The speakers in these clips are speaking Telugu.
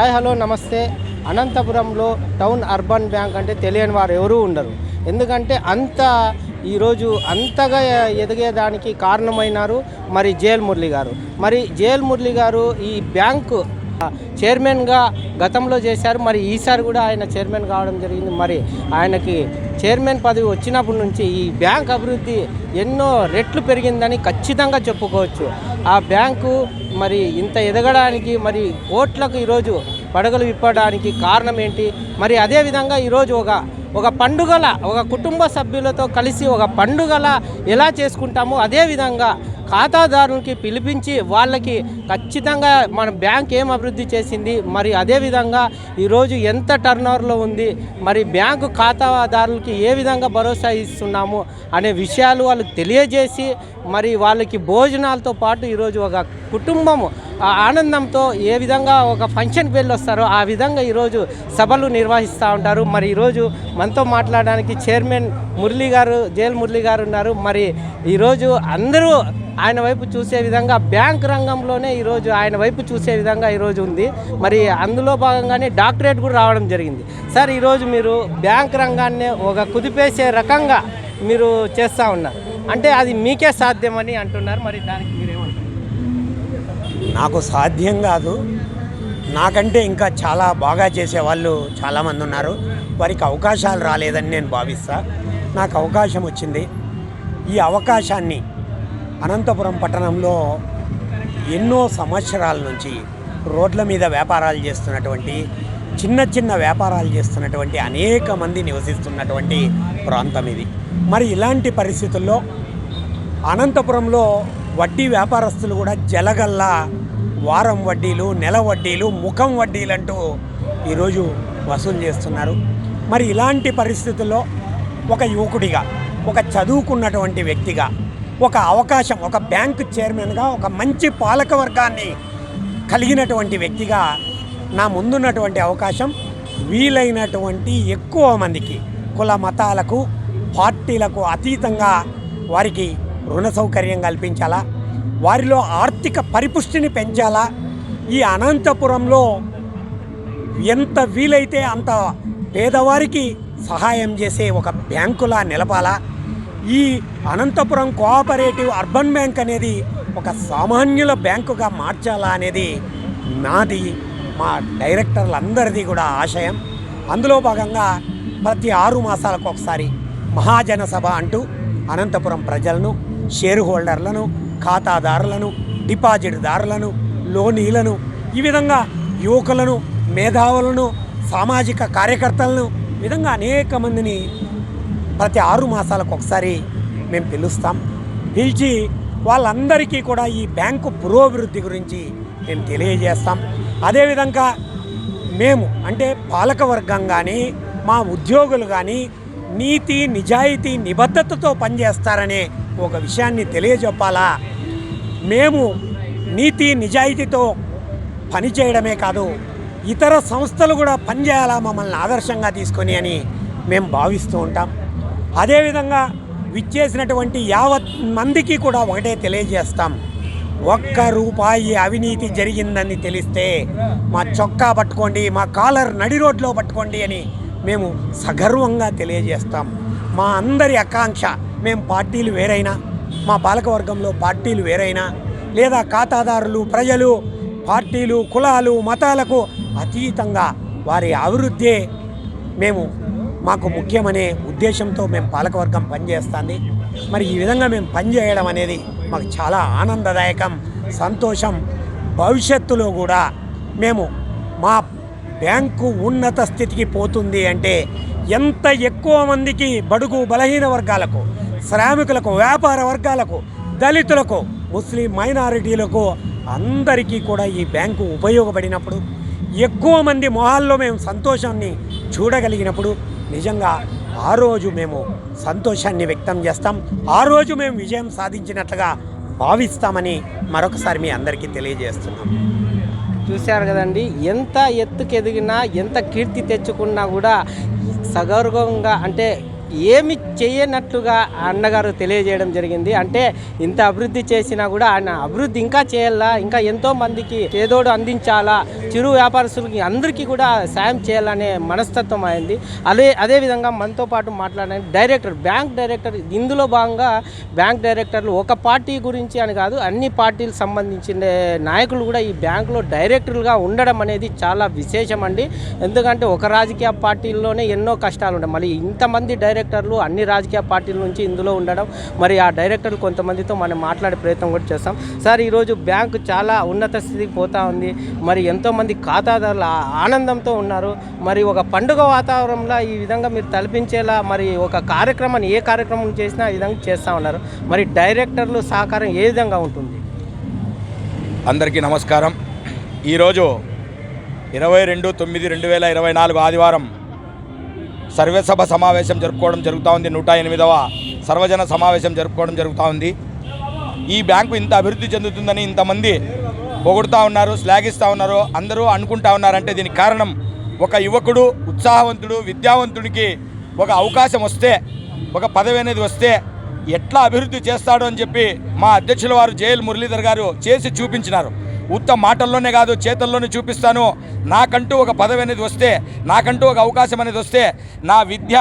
హాయ్ హలో నమస్తే. అనంతపురంలో టౌన్ అర్బన్ బ్యాంక్ అంటే తెలియని వారు ఎవరూ ఉండరు. ఎందుకంటే అంత ఈరోజు అంతగా ఎదిగేదానికి కారణమైనారు మరి జేఎల్ మురళి గారు. మరి జేఎల్ మురళి గారు ఈ బ్యాంకు చైర్మన్గా గతంలో చేశారు. మరి ఈసారి కూడా ఆయన చైర్మన్ కావడం జరిగింది. మరి ఆయనకి చైర్మన్ పదవి వచ్చినప్పటి నుంచి ఈ బ్యాంక్ అభివృద్ధి ఎన్నో రెట్లు పెరిగిందని ఖచ్చితంగా చెప్పుకోవచ్చు. ఆ బ్యాంకు మరి ఇంత ఎదగడానికి మరి కోట్లకు ఈరోజు పడగలు విప్పడానికి కారణం ఏంటి? మరి అదేవిధంగా ఈరోజు ఒక ఒక పండుగల ఒక కుటుంబ సభ్యులతో కలిసి ఒక పండుగల ఎలా చేసుకుంటామో అదేవిధంగా ఖాతాదారునికి పిలిపించి వాళ్ళకి ఖచ్చితంగా మన బ్యాంక్ ఏం అభివృద్ధి చేసింది? మరి అదేవిధంగా ఈరోజు ఎంత టర్నోవర్లో ఉంది? మరి బ్యాంకు ఖాతాదారులకి ఏ విధంగా భరోసా ఇస్తున్నాము? అనే విషయాలు వాళ్ళకి తెలియజేసి మరి వాళ్ళకి భోజనాలతో పాటు ఈరోజు ఒక కుటుంబము ఆ ఆనందంతో ఏ విధంగా ఒక ఫంక్షన్కి వెళ్ళి వస్తారో ఆ విధంగా ఈరోజు సభలు నిర్వహిస్తూ ఉంటారు. మరి ఈరోజు మనతో మాట్లాడడానికి చైర్మన్ మురళి గారు జైల్ మురళి గారు ఉన్నారు. మరి ఈరోజు అందరూ ఆయన వైపు చూసే విధంగా బ్యాంక్ రంగంలోనే ఈరోజు ఆయన వైపు చూసే విధంగా ఈరోజు ఉంది. మరి అందులో భాగంగానే డాక్టరేట్ కూడా రావడం జరిగింది. సార్ ఈరోజు మీరు బ్యాంక్ రంగాన్ని ఒక కుదిపేసే రకంగా మీరు చేస్తూ ఉన్నారు. అంటే అది మీకే సాధ్యమని అంటున్నారు మరి దానికి మీరేమంటారు? నాకు సాధ్యం కాదు. నాకంటే ఇంకా చాలా బాగా చేసేవాళ్ళు చాలామంది ఉన్నారు. వారికి అవకాశాలు రాలేదని నేను భావిస్తా. నాకు అవకాశం వచ్చింది. ఈ అవకాశాన్ని అనంతపురం పట్టణంలో ఎన్నో సంవత్సరాల నుంచి రోడ్ల మీద వ్యాపారాలు చేస్తున్నటువంటి చిన్న చిన్న వ్యాపారాలు చేస్తున్నటువంటి అనేక మంది నివసిస్తున్నటువంటి ప్రాంతం ఇది. మరి ఇలాంటి పరిస్థితుల్లో అనంతపురంలో వడ్డీ వ్యాపారస్తులు కూడా జలగల్లా వారం వడ్డీలు నెల వడ్డీలు ముఖం వడ్డీలు అంటూ ఈరోజు వసూలు చేస్తున్నారు. మరి ఇలాంటి పరిస్థితుల్లో ఒక యువకుడిగా ఒక చదువుకున్నటువంటి వ్యక్తిగా ఒక అవకాశం ఒక బ్యాంకు చైర్మన్గా ఒక మంచి పాలక వర్గాన్ని కలిగినటువంటి వ్యక్తిగా నా ముందున్నటువంటి అవకాశం వీలైనటువంటి ఎక్కువ మందికి కుల మతాలకు పార్టీలకు అతీతంగా వారికి రుణ సౌకర్యం కల్పించాలా? వారిలో ఆర్థిక పరిపుష్టిని పెంచాలా? ఈ అనంతపురంలో ఎంత వీలైతే అంత పేదవారికి సహాయం చేసే ఒక బ్యాంకులా నిలపాలా? ఈ అనంతపురం కోఆపరేటివ్ అర్బన్ బ్యాంక్ అనేది ఒక సామాన్యుల బ్యాంకుగా మార్చాలా అనేది నాది మా డైరెక్టర్లందరిది కూడా ఆశయం. అందులో భాగంగా ప్రతి ఆరు మాసాలకు ఒకసారి మహాజన సభ అంటూ అనంతపురం ప్రజలను షేర్ హోల్డర్లను ఖాతాదారులను డిపాజిట్దారులను లోనీలను ఈ విధంగా యువకులను మేధావులను సామాజిక కార్యకర్తలను విధంగా అనేక మందిని ప్రతి ఆరు మాసాలకు ఒకసారి మేము పిలుస్తాం. పిలిచి వాళ్ళందరికీ కూడా ఈ బ్యాంకు పురోభివృద్ధి గురించి మేము తెలియజేస్తాం. అదేవిధంగా మేము అంటే పాలకవర్గం కానీ మా ఉద్యోగులు కానీ నీతి నిజాయితీ నిబద్ధతతో పనిచేస్తారనే ఒక విషయాన్ని తెలియజెప్పాలా? మేము నీతి నిజాయితీతో పనిచేయడమే కాదు ఇతర సంస్థలు కూడా పనిచేయాలా మమ్మల్ని ఆదర్శంగా తీసుకొని అని మేము భావిస్తూ ఉంటాం. అదేవిధంగా విచ్చేసినటువంటి యావత్ మందికి కూడా ఒకటే తెలియజేస్తాం. ఒక్క రూపాయి అవినీతి జరిగిందని తెలిస్తే మా చొక్కా పట్టుకోండి మా కాలర్ నడి రోడ్లో పట్టుకోండి అని మేము సగర్వంగా తెలియజేస్తాం. మా అందరి ఆకాంక్ష మేము పార్టీలు వేరైనా మా పాలకవర్గంలో పార్టీలు వేరైనా లేదా ఖాతాదారులు ప్రజలు పార్టీలు కులాలు మతాలకు అతీతంగా వారి అభివృద్ధి మేము మాకు ముఖ్యమనే ఉద్దేశంతో మేము పాలకవర్గం పనిచేస్తుంది. మరి ఈ విధంగా మేము పనిచేయడం అనేది మాకు చాలా ఆనందదాయకం సంతోషం. భవిష్యత్తులో కూడా మేము మా బ్యాంకు ఉన్నత స్థితికి పోతుంది అంటే ఎంత ఎక్కువ మందికి బడుగు బలహీన వర్గాలకు శ్రామికులకు వ్యాపార వర్గాలకు దళితులకు ముస్లిం మైనారిటీలకు అందరికీ కూడా ఈ బ్యాంకు ఉపయోగపడినప్పుడు ఎక్కువ మంది మొహాల్లో మేము సంతోషాన్ని చూడగలిగినప్పుడు నిజంగా ఆ రోజు మేము సంతోషాన్ని వ్యక్తం చేస్తాం. ఆ రోజు మేము విజయం సాధించినట్లుగా భావిస్తామని మరొకసారి మీ అందరికీ తెలియజేస్తున్నాం. చూశారు కదండి. ఎంత ఎత్తుకు ఎదిగినా ఎంత కీర్తి తెచ్చుకున్నా కూడా సగౌరవంగా అంటే ఏమి చేయనట్లుగా అన్నగారు తెలియజేయడం జరిగింది. అంటే ఇంత అభివృద్ధి చేసినా కూడా ఆయన అభివృద్ధి ఇంకా చేయాలా? ఇంకా ఎంతో మందికి ఏదోడు అందించాలా? చిరు వ్యాపారస్తులకి అందరికీ కూడా సాయం చేయాలనే మనస్తత్వం అయింది. అదే అదేవిధంగా మనతో పాటు మాట్లాడడానికి డైరెక్టర్ బ్యాంక్ డైరెక్టర్ ఇందులో భాగంగా బ్యాంక్ డైరెక్టర్లు ఒక పార్టీ గురించి అని కాదు అన్ని పార్టీలు సంబంధించిన నాయకులు కూడా ఈ బ్యాంకులో డైరెక్టర్లుగా ఉండడం అనేది చాలా విశేషం అండి ఎందుకంటే ఒక రాజకీయ పార్టీల్లోనే ఎన్నో కష్టాలు ఉంటాయి మళ్ళీ ఇంతమంది డైరెక్టర్లు అన్ని రాజకీయ పార్టీల నుంచి ఇందులో ఉండడం మరి ఆ డైరెక్టర్లు కొంతమందితో మనం మాట్లాడే ప్రయత్నం కూడా చేస్తాం. సార్ ఈరోజు బ్యాంకు చాలా ఉన్నత స్థితికి పోతా ఉంది. మరి ఎంతోమంది ఖాతాదారులు ఆనందంతో ఉన్నారు. మరి ఒక పండుగ వాతావరణంలో ఈ విధంగా మీరు తలపించేలా మరి ఒక కార్యక్రమాన్ని ఏ కార్యక్రమం చేసినా ఈ విధంగా చేస్తూ ఉన్నారు. మరి డైరెక్టర్లు సహకారం ఏ విధంగా ఉంటుంది? అందరికీ నమస్కారం. ఈరోజు ఇరవై రెండు తొమ్మిది రెండు వేల ఇరవై నాలుగు ఆదివారం సర్వేసభ సమావేశం జరుపుకోవడం జరుగుతూ ఉంది. నూట ఎనిమిదవ సర్వజన సమావేశం జరుపుకోవడం జరుగుతూ ఉంది. ఈ బ్యాంకు ఇంత అభివృద్ధి చెందుతుందని ఇంతమంది పొగుడుతూ ఉన్నారు శ్లాఘిస్తూ ఉన్నారు అందరూ అనుకుంటా ఉన్నారంటే దీనికి కారణం ఒక యువకుడు ఉత్సాహవంతుడు విద్యావంతుడికి ఒక అవకాశం వస్తే ఒక పదవి అనేది వస్తే ఎట్లా అభివృద్ధి చేస్తాడు అని చెప్పి మా అధ్యక్షుల వారు జేఎల్ మురళీధర్ గారు చేసి చూపించినారు. ఉత్త మాటల్లోనే కాదు చేతల్లోనే చూపిస్తాను. నాకంటూ ఒక పదవి అనేది వస్తే నాకంటూ ఒక అవకాశం అనేది వస్తే నా విద్య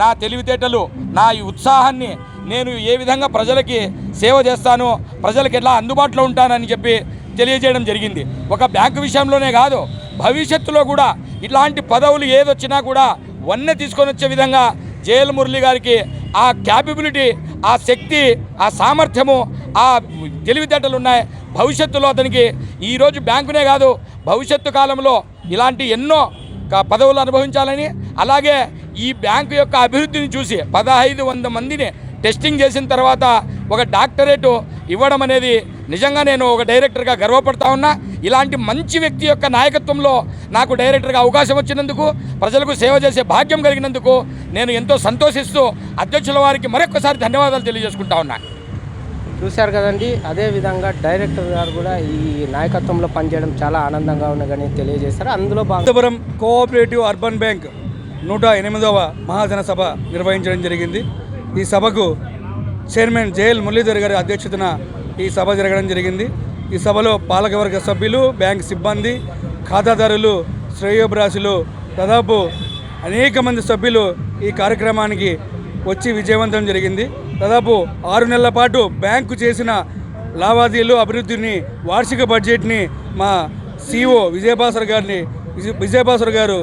నా తెలివితేటలు నా ఈ ఉత్సాహాన్ని నేను ఏ విధంగా ప్రజలకి సేవ చేస్తాను ప్రజలకు ఎలా అందుబాటులో ఉంటానని చెప్పి తెలియజేయడం జరిగింది. ఒక బ్యాంకు విషయంలోనే కాదు భవిష్యత్తులో కూడా ఇట్లాంటి పదవులు ఏదొచ్చినా కూడా వన్నె తీసుకొని వచ్చే విధంగా జేఎల్ మురళి గారికి ఆ క్యాపబిలిటీ ఆ శక్తి ఆ సామర్థ్యము ఆ తెలివితేటలు ఉన్నాయి. భవిష్యత్తులో అతనికి ఈరోజు బ్యాంకునే కాదు భవిష్యత్తు కాలంలో ఇలాంటి ఎన్నో పదవులు అనుభవించాలని అలాగే ఈ బ్యాంకు యొక్క అభివృద్ధిని చూసి పదహైదు వంద మందిని టెస్టింగ్ చేసిన తర్వాత ఒక డాక్టరేట్ ఇవ్వడం అనేది నిజంగా నేను ఒక డైరెక్టర్గా గర్వపడతా ఉన్నా. ఇలాంటి మంచి వ్యక్తి యొక్క నాయకత్వంలో నాకు డైరెక్టర్గా అవకాశం వచ్చినందుకు ప్రజలకు సేవ చేసే భాగ్యం కలిగినందుకు నేను ఎంతో సంతోషిస్తూ అధ్యక్షుల వారికి మరొకసారి ధన్యవాదాలు తెలియజేసుకుంటా ఉన్నా. చూశారు కదండి అదే విధంగా డైరెక్టర్ గారు కూడా ఈ నాయకత్వంలో పనిచేయడం చాలా ఆనందంగా ఉన్నదని తెలియజేశారు. అందులో భాగంగా అనంతపురం కోఆపరేటివ్ అర్బన్ బ్యాంక్ నూట ఎనిమిదవ మహాజన సభ నిర్వహించడం జరిగింది. ఈ సభకు చైర్మన్ జేఎల్ మురళీధర్ గారి అధ్యక్షతన ఈ సభ జరగడం జరిగింది. ఈ సభలో పాలకవర్గ సభ్యులు బ్యాంక్ సిబ్బంది ఖాతాదారులు శ్రేయోభిలాషులు దాదాపు అనేక మంది సభ్యులు ఈ కార్యక్రమానికి వచ్చి విజయవంతం జరిగింది. దాదాపు ఆరు నెలల పాటు బ్యాంకు చేసిన లావాదేవీలు అభివృద్ధిని వార్షిక బడ్జెట్ని మా సిఓ విజయభాస్కర్ గారిని విజయ- విజయభాస్కర్ గారు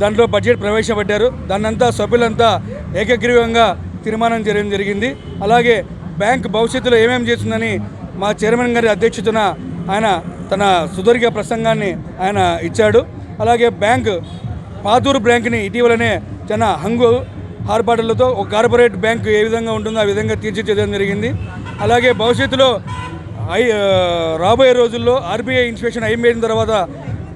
దాంట్లో బడ్జెట్ ప్రవేశపెట్టారు. దాన్నంతా సభ్యులంతా ఏకగ్రీవంగా తీర్మానం చేయడం జరిగింది. అలాగే బ్యాంక్ భవిష్యత్తులో ఏమేమి చేస్తుందని మా చైర్మన్ గారి అధ్యక్షతన ఆయన తన సుదీర్ఘ ప్రసంగాన్ని ఆయన ఇచ్చాడు. అలాగే బ్యాంక్ పాతూరు బ్యాంక్ని ఇటీవలనే తన హంగు ఆర్పాటలతో ఒక కార్పొరేట్ బ్యాంక్ ఏ విధంగా ఉంటుందో ఆ విధంగా తీర్చిదిద్దడం జరిగింది. అలాగే భవిష్యత్తులో ఐ రాబోయే రోజుల్లో ఆర్బీఐ ఇన్స్పెక్షన్ అయిపోయిన తర్వాత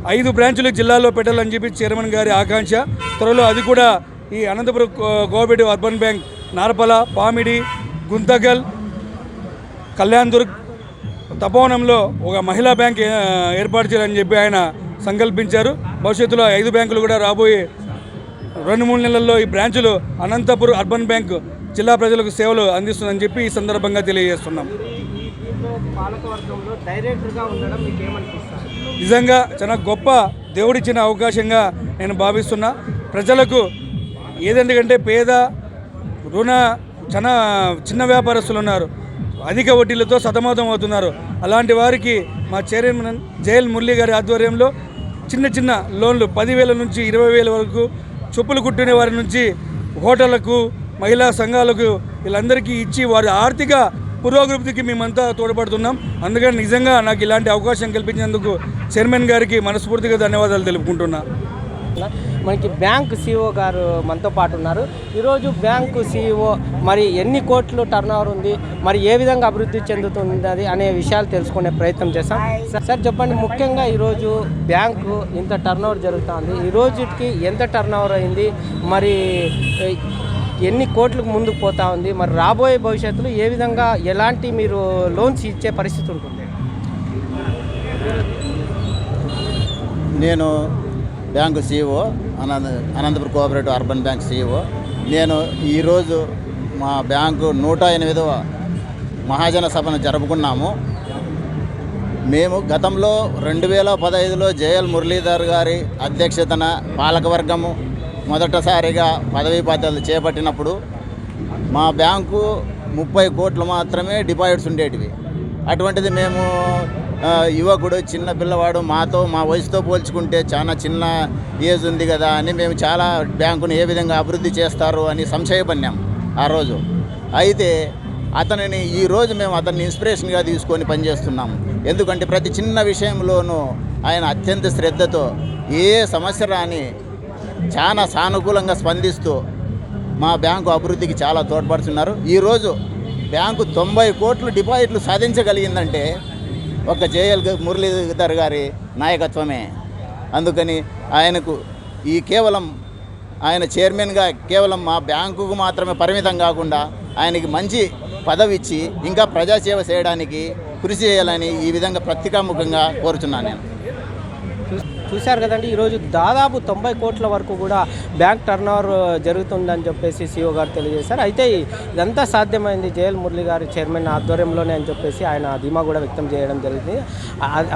ఐదు బ్రాంచులు జిల్లాలో పెట్టాలని చెప్పి చైర్మన్ గారి ఆకాంక్ష. త్వరలో అది కూడా ఈ Anantapuram co- cooperative urban bank Narpala Pamidi Guntakal Kalyandurg తపోవనంలో ఒక మహిళా బ్యాంక్ ఏర్పాటు చేయాలని చెప్పి ఆయన సంకల్పించారు. భవిష్యత్తులో ఐదు బ్యాంకులు కూడా రాబోయే రెండు మూడు నెలల్లో ఈ బ్రాంచులు అనంతపురం అర్బన్ బ్యాంక్ జిల్లా ప్రజలకు సేవలు అందిస్తుందని చెప్పి ఈ సందర్భంగా తెలియజేస్తున్నాం. పాలకవర్గంలో డైరెక్టర్గా ఉండడం మీకు ఏమనిపిస్తుంది నిజంగా చాలా గొప్ప దేవుడిచ్చిన అవకాశంగా నేను భావిస్తున్నా. ప్రజలకు ఏదంటే పేద రుణ చాలా చిన్న వ్యాపారస్తులు ఉన్నారు. అధిక వడ్డీలతో సతమతం అవుతున్నారు. అలాంటి వారికి మా చైర్మన్ జయల్ మురళి గారి ఆధ్వర్యంలో చిన్న చిన్న లోన్లు పదివేల నుంచి ఇరవై వేల వరకు చెప్పులు కుట్టునే వారి నుంచి హోటళ్ళకు మహిళా సంఘాలకు వీళ్ళందరికీ ఇచ్చి వారి ఆర్థిక పురోగతికి మేమంతా తోడ్పడుతున్నాం. అందుకని నిజంగా నాకు ఇలాంటి అవకాశం కల్పించినందుకు చైర్మన్ గారికి మనస్ఫూర్తిగా ధన్యవాదాలు తెలుపుకుంటున్నా. మనకి బ్యాంక్ సిఇఓ గారు మనతో పాటు ఉన్నారు. ఈరోజు బ్యాంకు సిఇఓ మరి ఎన్ని కోట్లు టర్న్ ఉంది మరి ఏ విధంగా అభివృద్ధి చెందుతుంది అనే విషయాలు తెలుసుకునే ప్రయత్నం చేస్తాం సార్- సార్ చెప్పండి ముఖ్యంగా ఈరోజు బ్యాంకు ఇంత టర్న్ ఓవర్ జరుగుతుంది. ఈ రోజుకి ఎంత టర్న్ ఓవర్ అయింది? మరి ఎన్ని కోట్లకు ముందుకు పోతా ఉంది? మరి రాబోయే భవిష్యత్తులో ఏ విధంగా ఎలాంటి మీరు లోన్స్ ఇచ్చే పరిస్థితి ఉంటుంది? నేను bank CEO Ananta Anantapuram cooperative urban bank CEO నేను ఈరోజు మా బ్యాంకు నూట ఎనిమిదవ మహాజన సభను జరుపుకున్నాము. మేము గతంలో రెండు వేల పదహైదులో జేఎల్ మురళీధర్ గారి అధ్యక్షతన పాలకవర్గము మొదటిసారిగా పదవీ బాధ్యతలు చేపట్టినప్పుడు మా బ్యాంకు ముప్పై కోట్లు మాత్రమే డిపాజిట్స్ ఉండేటివి. అటువంటిది మేము యువకుడు చిన్న పిల్లవాడు మాతో మా వయసుతో పోల్చుకుంటే చాలా చిన్న ఏజ్ ఉంది కదా అని మేము చాలా బ్యాంకును ఏ విధంగా అభివృద్ధి చేస్తారు అని సంశయపడినాం ఆ రోజు. అయితే అతనిని ఈ రోజు మేము అతన్ని ఇన్స్పిరేషన్గా తీసుకొని పనిచేస్తున్నాము ఎందుకంటే ప్రతి చిన్న విషయంలోనూ ఆయన అత్యంత శ్రద్ధతో ఏ సమస్య రాని చాలా సానుకూలంగా స్పందిస్తూ మా బ్యాంకు అభివృద్ధికి చాలా తోడ్పడుతున్నారు. ఈరోజు బ్యాంకు తొంభై కోట్లు డిపాజిట్లు సాధించగలిగిందంటే ఒక జేఎల్ మురళీధర్ గారి నాయకత్వమే. అందుకని ఆయనకు ఈ కేవలం ఆయన చైర్మన్గా కేవలం మా బ్యాంకుకు మాత్రమే పరిమితం కాకుండా ఆయనకి మంచి పదవి ఇచ్చి ఇంకా ప్రజాసేవ చేయడానికి కృషి చేయాలని ఈ విధంగా ప్రత్యేకముఖంగా కోరుతున్నాను నేను. చూశారు కదండి ఈరోజు దాదాపు తొంభై కోట్ల వరకు కూడా బ్యాంక్ టర్న్ ఓవర్ జరుగుతుందని చెప్పేసి సీఓ గారు తెలియజేశారు. అయితే ఇదంతా సాధ్యమైంది జేఎల్ మురళి గారి చైర్మన్ ఆధ్వర్యంలోనే అని చెప్పేసి ఆయన ధీమా కూడా వ్యక్తం చేయడం జరిగింది.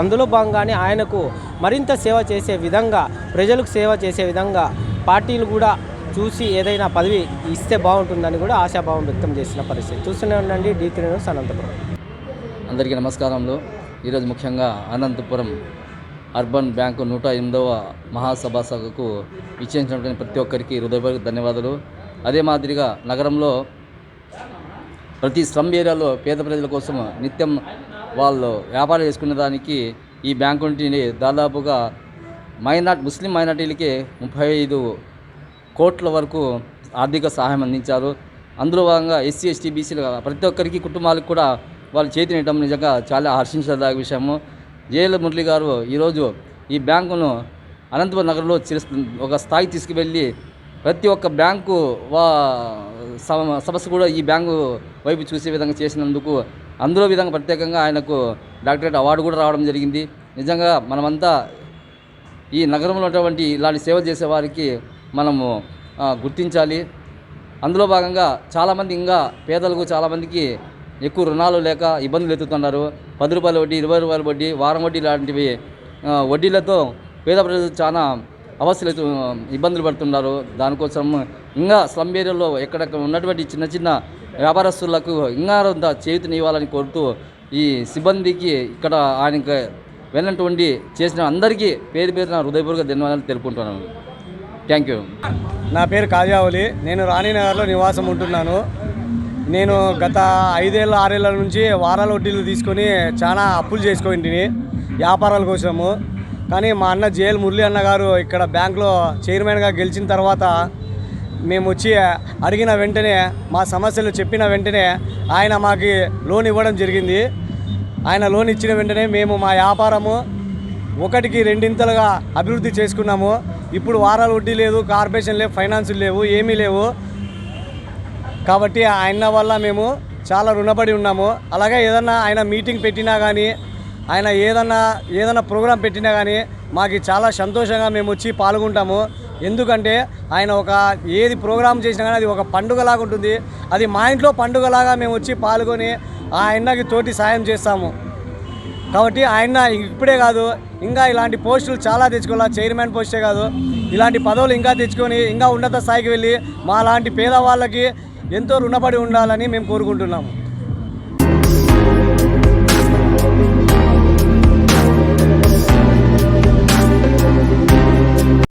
అందులో భాగంగానే ఆయనకు మరింత సేవ చేసే విధంగా ప్రజలకు సేవ చేసే విధంగా పార్టీలు కూడా చూసి ఏదైనా పదవి ఇస్తే బాగుంటుందని కూడా ఆశాభావం వ్యక్తం చేసిన పరిస్థితి. చూస్తూనే ఉండండి డీ త్రీ న్యూస్ అనంతపురం. అందరికీ నమస్కారంలో ఈరోజు ముఖ్యంగా అనంతపురం అర్బన్ బ్యాంకు నూట ఎనిమిదవ మహాసభా సభకు ఇచ్చేసినటువంటి ప్రతి ఒక్కరికి హృదయపూర్వక ధన్యవాదాలు. అదే మాదిరిగా నగరంలో ప్రతి స్లమ్ ఏరియాలో పేద ప్రజల కోసం నిత్యం వాళ్ళు వ్యాపారం చేసుకునే దానికి ఈ బ్యాంకు దాదాపుగా మైనార్టీ ముస్లిం మైనార్టీలకి ముప్పై ఐదు కోట్ల వరకు ఆర్థిక సహాయం అందించారు. అందులో భాగంగా ఎస్సీ ఎస్టీ బీసీలు ప్రతి ఒక్కరికి కుటుంబాలకు కూడా వాళ్ళు చేతినివ్వడం నిజంగా చాలా హర్షించదగ్గ విషయము. జేఎల్ మురళి గారు ఈరోజు ఈ బ్యాంకును అనంతపురం నగరంలో ఒక స్థాయి తీసుకువెళ్ళి ప్రతి ఒక్క బ్యాంకు వా సమస్య కూడా ఈ బ్యాంకు వైపు చూసే విధంగా చేసినందుకు అందులో విధంగా ప్రత్యేకంగా ఆయనకు డాక్టరేట్ అవార్డు కూడా రావడం జరిగింది. నిజంగా మనమంతా ఈ నగరంలో ఉన్నటువంటి ఇలాంటి సేవ చేసే వారికి మనము గుర్తించాలి. అందులో భాగంగా చాలామంది ఇంకా పేదలకు చాలామందికి ఎక్కువ రుణాలు లేక ఇబ్బందులు ఎత్తుతున్నారు. పది రూపాయల వడ్డీ ఇరవై రూపాయల వడ్డీ వారం వడ్డీ లాంటివి వడ్డీలతో పేద ప్రజలు చాలా అవస్థలు ఇబ్బందులు పడుతున్నారు. దానికోసం ఇంకా స్లమ్ ఏరియాలో ఎక్కడెక్కడ ఉన్నటువంటి చిన్న చిన్న వ్యాపారస్తులకు ఇంకా చేతిని ఇవ్వాలని కోరుతూ ఈ సిబ్బందికి ఇక్కడ ఆయనకి వెళ్ళినటువంటి చేసిన అందరికీ పేరు పేరున హృదయపూర్వక ధన్యవాదాలు తెలుపుకుంటున్నాను. Thank you. నా పేరు కాజావలి నేను రాణినగర్లో నివాసం ఉంటున్నాను. నేను గత ఐదేళ్ళ ఆరేళ్ళ నుంచి వారాల వడ్డీలు తీసుకొని చాలా అప్పులు చేసుకోంటిని వ్యాపారాల కోసము. కానీ మా అన్న జేఎల్ మురళి అన్న గారు ఇక్కడ బ్యాంక్లో చైర్మన్గా గెలిచిన తర్వాత మేము వచ్చి అడిగిన వెంటనే మా సమస్యలు చెప్పిన వెంటనే ఆయన మాకు లోన్ ఇవ్వడం జరిగింది. ఆయన లోన్ ఇచ్చిన వెంటనే మేము మా వ్యాపారము ఒకటికి రెండింతలుగా అభివృద్ధి చేసుకున్నాము. ఇప్పుడు వారాల వడ్డీ లేదు కార్పొరేషన్ లేవు ఫైనాన్సులు లేవు ఏమీ లేవు. కాబట్టి ఆయన వల్ల మేము చాలా రుణపడి ఉన్నాము. అలాగే ఏదన్నా ఆయన మీటింగ్ పెట్టినా కానీ ఆయన ఏదన్నా ఏదన్నా ప్రోగ్రాం పెట్టినా కానీ మాకు చాలా సంతోషంగా మేము వచ్చి పాల్గొంటాము. ఎందుకంటే ఆయన ఒక ఏది ప్రోగ్రాం చేసినా కానీ అది ఒక పండుగలాగా ఉంటుంది. అది మా ఇంట్లో పండుగలాగా మేము వచ్చి పాల్గొని ఆ ఆయనకి తోటి సాయం చేస్తాము. కాబట్టి ఆయన ఇప్పుడే కాదు ఇంకా ఇలాంటి పోస్టులు చాలా తెచ్చుకోవాలి చైర్మన్ పోస్టే కాదు. ఇలాంటి పదవులు ఇంకా తెచ్చుకొని ఇంకా ఉన్నత స్థాయికి వెళ్ళి మా లాంటి పేదవాళ్ళకి ఎంతో రుణపడి ఉండాలని మేము కోరుకుంటున్నాము.